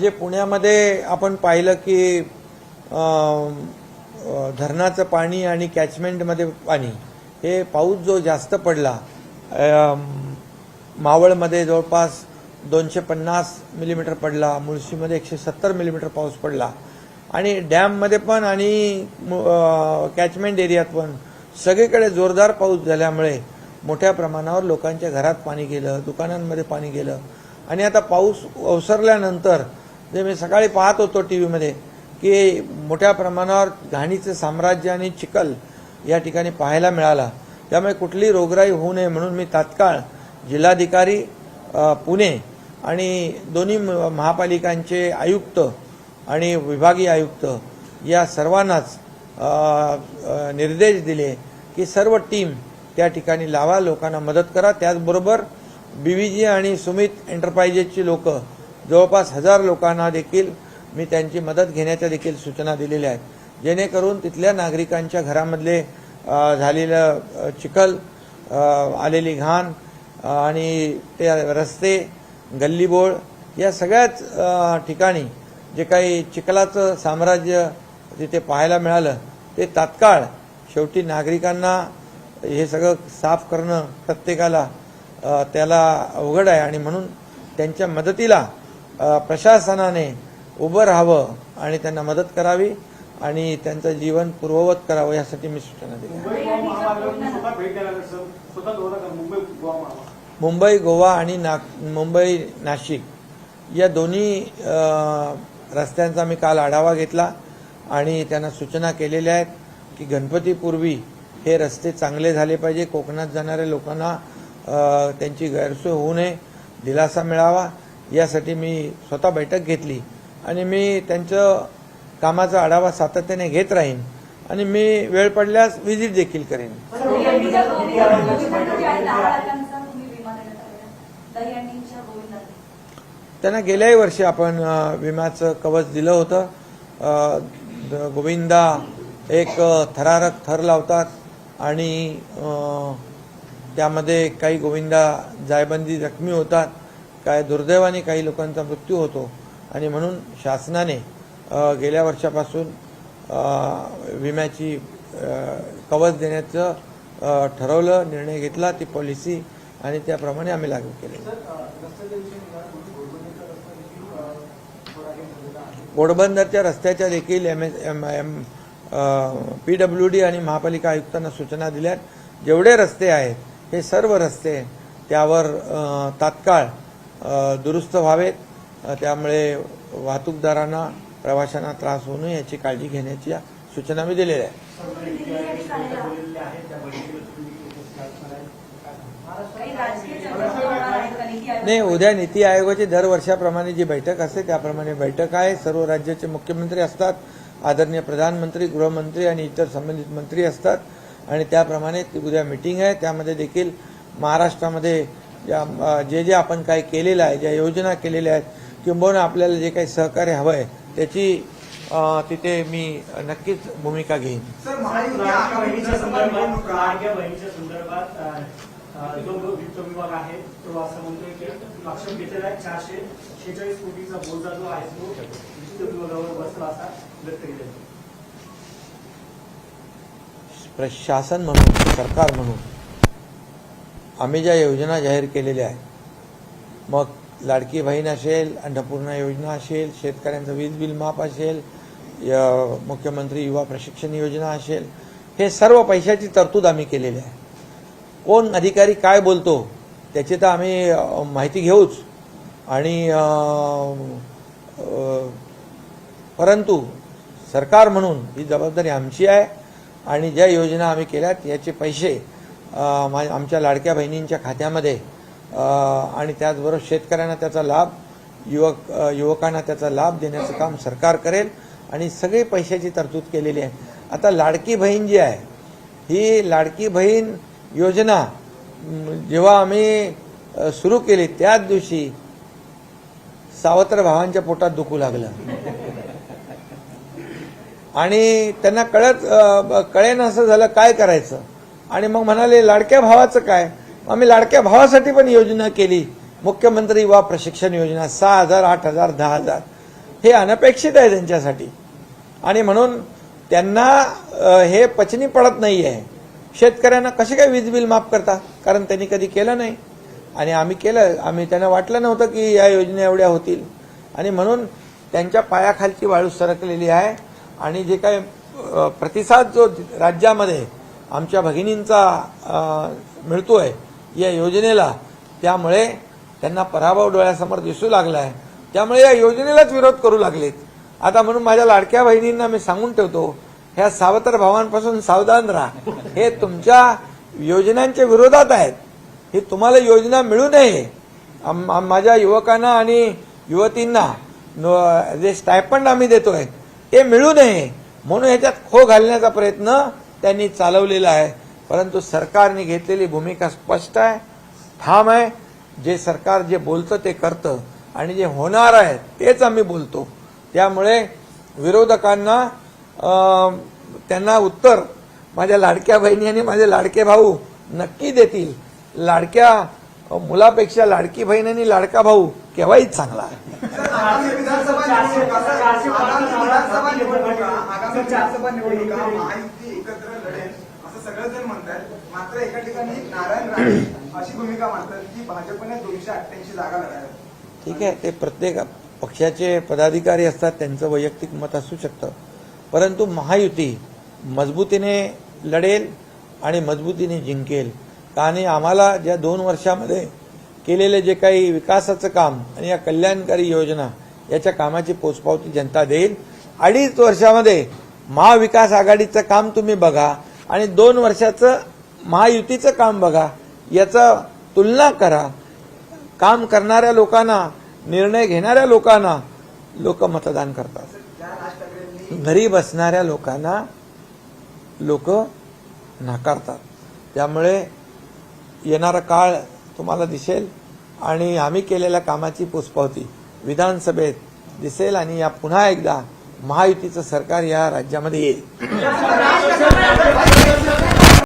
जे पुण्यामध्ये आपण पाहिलं की धरणाचं पाणी आणि कॅचमेंटमध्ये पाणी हे पाऊस जो जास्त पडला मावळमध्ये जवळपास दोनशे पन्नास मिलीमीटर पडला मुळशीमध्ये एकशे सत्तर मिलीमीटर पाऊस पडला. आणि डॅममध्ये पण आणि कॅचमेंट एरियात पण सगळीकडे जोरदार पाऊस झाल्यामुळे मोठ्या प्रमाणावर लोकांच्या घरात पाणी गेलं दुकानांमध्ये पाणी गेलं. आणि आता पाऊस ओसरल्यानंतर जे मी सकाळी पाहत होतो टी व्हीमध्ये की मोठ्या प्रमाणावर घाणीचं साम्राज्य आणि चिखल या ठिकाणी पाहायला मिळाला. त्यामुळे कुठली रोगराई होऊ नये म्हणून मी तात्काळ जिल्हाधिकारी पुणे आणि दोन्ही म- महापालिकांचे आयुक्त आणि विभागीय आयुक्त या सर्वांनाच निर्देश दिले की सर्व टीम त्या ठिकाणी लावा लोकांना मदत करा. त्याचबरोबर बीव्हीजी आणि सुमित एंटरप्राइजेसची लोक जवळपास हजार लोकांना देखील मी त्यांची मदत घेण्याच्या देखील सूचना दिलेल्या आहेत. जेणेकरून तिथल्या नागरिकांच्या घरामधले झालेलं चिखल आलेली घाण आणि ते रस्ते गल्लीबोळ या सगळ्याच ठिकाणी जे काही चिखलाचं साम्राज्य तिथे पाहायला मिळालं ते तात्काळ शेवटी नागरिकांना हे सगळं साफ करणं प्रत्येकाला त्याला अवघड आहे आणि म्हणून त्यांच्या मदतीला प्रशासनाने उभं राहावं आणि त्यांना मदत करावी आणि त्यांचं जीवन पूर्ववत करावं यासाठी मी सूचना दिल्या. मुंबई गोवा आणि नाग मुंबई नाशिक या दोन्ही रस्त्यांचा मी काल आढावा घेतला आणि त्यांना सूचना केलेल्या आहेत की गणपतीपूर्वी हे रस्ते चांगले झाले पाहिजे. कोकणात जाणाऱ्या लोकांना त्यांची गैरसोय होऊ नये दिलासा मिळावा यासाठी मी स्वतः बैठक घेतली आणि मी त्यांचं कामाचा आढावा सातत्याने घेत राहीन आणि मी वेळ पडल्यास व्हिजिट देखील करेन. त्यांना गेल्याही वर्षी आपण विम्याचं कवच दिलं होतं. गोविंदा एक थरारक थर लावतात आणि त्यामध्ये काही गोविंदा जायबंदी जखमी होतात काय दुर्दैवाने काही लोकांचा मृत्यू होतो. आणि म्हणून शासनाने गेल्या वर्षापासून विम्याची कवच देण्याचं ठरवलं निर्णय घेतला ती पॉलिसी आणि त्याप्रमाणे आम्ही लागू केले सर रस्त्याच्या देखील घोडबंदरच्या रस्त्याच्या देखील M S M M P W D आणि महापालिका आयुक्तांना सूचना दिल्यात जेवढे रस्ते आहेत हे सर्व रस्ते त्यावर तात्काळ दुरुस्त व्हावेत. त्यामुळे वाहतूकदारांना प्रवाशांना त्रास होऊ नये याची काळजी घेण्याची सूचना मी दिलेल्या आहे आहेत. नाही उद्या नीती आयोगाची दर वर्षाप्रमाणे जी बैठक असते त्याप्रमाणे बैठक आहे. सर्व राज्याचे मुख्यमंत्री असतात आदरणीय प्रधानमंत्री गृहमंत्री आणि इतर संबंधित मंत्री असतात. आणि त्याप्रमाणे ती उद्या मिटिंग आहे. त्यामध्ये देखील महाराष्ट्रामध्ये ज्या जे जे आपण काही केलेलं आहे ज्या योजना केलेल्या आहेत किंबहुना आपल्याला जे काही सहकार्य हवं आहे त्याची अ, तिथे मी नक्कीच भूमिका घेईन. चारशे शेहेचाळीस कोटीचा बोजा जो आहे तो वित्त विभागावर बसला असा व्यक्त केला प्रशासन म्हणून सरकार म्हणून आम्ही ज्या योजना जाहीर केलेल्या आहेत मग लाडकी बहीण असेल अन्नपूर्णा योजना असेल शेतकऱ्यांचं वीज बिल माफ असेल मुख्यमंत्री युवा प्रशिक्षण योजना असेल हे सर्व पैशाची तरतूद आम्ही केलेली आहे. कोण अधिकारी काय बोलतो त्याची तर आम्ही माहिती घेऊच. आणि परंतु सरकार म्हणून ही जबाबदारी आमची आहे. आणि ज्या योजना आम्ही केल्यात याचे पैसे मा- आमच्या लाडक्या बहिणींच्या खात्यामध्ये आणि त्याचबरोबर शेतकऱ्यांना त्याचा लाभ युवक युवकांना त्याचा लाभ देण्याचं काम सरकार करेल आणि सगळी पैशाची तरतूद केलेली आहे. आता लाडकी बहीण जी आहे ही लाडकी बहीण योजना जेव्हा आम्ही सुरू केली त्याच दिवशी सावत्र भावांच्या पोटात दुखू लागलं. आणि त्यांना कळत कळेन असं झालं काय करायचं? आणि मग म्हणाले लाडक्या भावाचं काय? आम्ही लाडक्या भावासाठी पण योजना केली. मुख्यमंत्री युवा प्रशिक्षण योजना सहा हजार आठ हजार दहा हजार. हे अनपेक्षित आहे त्यांच्यासाठी. आणि म्हणून त्यांना हे पचनी पडत नाही आहे शेतकऱ्यांना कसे काय वीज बिल माफ करता? कारण त्यांनी कधी केलं नाही. आणि आम्ही केलं आम्ही त्यांना वाटलं नव्हतं की या योजना एवढ्या होतील. आणि म्हणून त्यांच्या पायाखालची वाळू सरकलेली आहे. आणि जे काय प्रतिसाद जो राज्यामध्ये आमच्या भगिनींचा मिळतो मिळतोय या योजनेला त्यामुळे त्यांना पराभव डोळ्यासमोर दिसू लागला आहे त्यामुळे या योजनेलाच विरोध करू लागलेत. आता म्हणून माझ्या लाडक्या बहिणींना मी सांगून ठेवतो ह्या सावत्र भावांपासून सावधान राहा. हे तुमच्या योजनांच्या विरोधात आहेत. ही तुम्हाला योजना मिळू नये. माझ्या युवकांना आणि युवतींना जे स्टायपंड आम्ही देतोय हे मिळू नये म्हणून ह्याच्यात खो घालण्याचा प्रयत्न त्यांनी चालवलेला आहे. परंतु सरकारने घेतलेली भूमिका स्पष्ट आहे ठाम आहे. जे सरकार जे बोलतं ते करतं आणि जे होणार आहे तेच आम्ही बोलतो. त्यामुळे विरोधकांना त्यांना उत्तर माझ्या लाडक्या बहिणी आणि माझे लाडके भाऊ नक्की देतील. लाडक्या मुलापेक्षा लाडकी बहीण आणि लाडका भाऊ केव्हाही चांगला आहे. आगामी विधानसभा निवडणुका सर, आगामी विधानसभा निवडणुका आगामी विधानसभा निवडणुका महायुती एकत्र लढेल असं सगळेजण म्हणतात. मात्र एका ठिकाणी नारायण राणे अशी भूमिका मांडतात की भाजपने दोनशे अठ्ठ्याऐंशी जागा ठीक आहे. ते प्रत्येक पक्षाचे पदाधिकारी असतात. त्यांचं वैयक्तिक मत असू शकतं. परंतु महायुती मजबूतीने लढेल आणि मजबूतीने जिंकेल. आणि आम्हाला ज्या दोन वर्षामध्ये केलेले जे काही विकासाचं काम आणि या कल्याणकारी योजना याच्या कामाची पोचपावती जनता देईल. अडीच वर्षामध्ये महाविकास आघाडीचं काम तुम्ही बघा आणि दोन वर्षाचं महायुतीचं काम बघा. याचा तुलना करा. काम करणाऱ्या लोकांना निर्णय घेणाऱ्या लोकांना लोक मतदान करतात. घरी बसणाऱ्या लोकांना लोक नाकारतात. त्यामुळे येणारा काळ तुम्हाला दिसेल. आणि आम्ही केलेल्या कामाची पुसपावती विधानसभेत दिसेल आणि या पुन्हा एकदा महायुतीचं सरकार या राज्यामध्ये येईल.